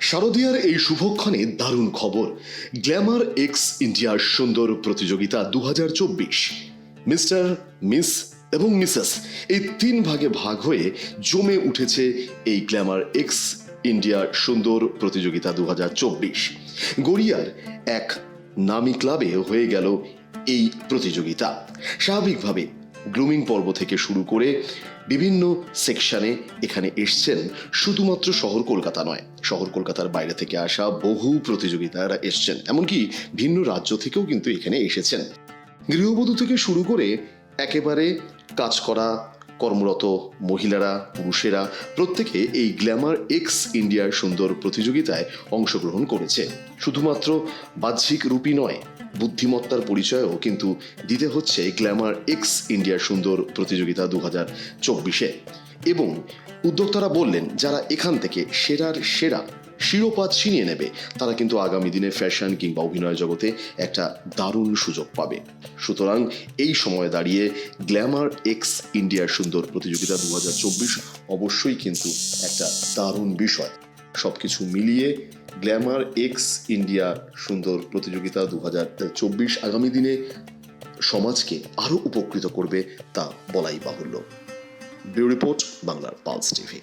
শারদীয়ার এই শুভক্ষণে দারুণ খবর। গ্ল্যামার এক্স ইন্ডিয়ার সুন্দর প্রতিযোগিতা দু মিস্টার, মিস এবং মিসেস এই তিন ভাগে ভাগ হয়ে জমে উঠেছে এই গ্ল্যামার এক্স ইন্ডিয়া সুন্দর প্রতিযোগিতা দু হাজার চব্বিশ। গড়িয়ার এক নামি ক্লাবে হয়ে গেল এই প্রতিযোগিতা। স্বাভাবিকভাবে গ্রুমিং পর্ব থেকে শুরু করে বিভিন্ন সেকশনে এখানে এসছেন। শুধুমাত্র শহর কলকাতা নয়, শহর কলকাতার বাইরে থেকে আসা বহু প্রতিযোগিতারা এসছেন। এমনকি ভিন্ন রাজ্য থেকেও কিন্তু এখানে এসেছেন। গৃহবধূ থেকে শুরু করে একেবারে কাজ করা কর্মরত মহিলারা, পুরুষেরা প্রত্যেকে এই গ্ল্যামার এক্স ইন্ডিয়ার সুন্দর প্রতিযোগিতায় অংশগ্রহণ করেছে। শুধুমাত্র বাহ্যিক রূপই নয় বুদ্ধিমত্তার পরিচয়ও কিন্তু দিতে হচ্ছে গ্ল্যামার এক্স ইন্ডিয়ার সুন্দর প্রতিযোগিতা দু হাজার চব্বিশে। এবং উদ্যোক্তারা বললেন, যারা এখান থেকে সেরার সেরা শিরোপা ছিনিয়ে নেবে, তারা কিন্তু আগামী দিনে ফ্যাশন কিংবা অভিনয় জগতে একটা দারুণ সুযোগ পাবে। সুতরাং এই সময়ে দাঁড়িয়ে গ্ল্যামার এক্স ইন্ডিয়ার সুন্দর প্রতিযোগিতা দু হাজার চব্বিশ অবশ্যই কিন্তু একটা দারুণ বিষয়। সবকিছু মিলিয়ে গ্ল্যামার এক্স ইন্ডিয়া সুন্দর প্রতিযোগিতা দু আগামী দিনে সমাজকে আরও উপকৃত করবে তা বলাই বাহুল্য। ব্যুরো রিপোর্ট, বাংলার পালস টিভি।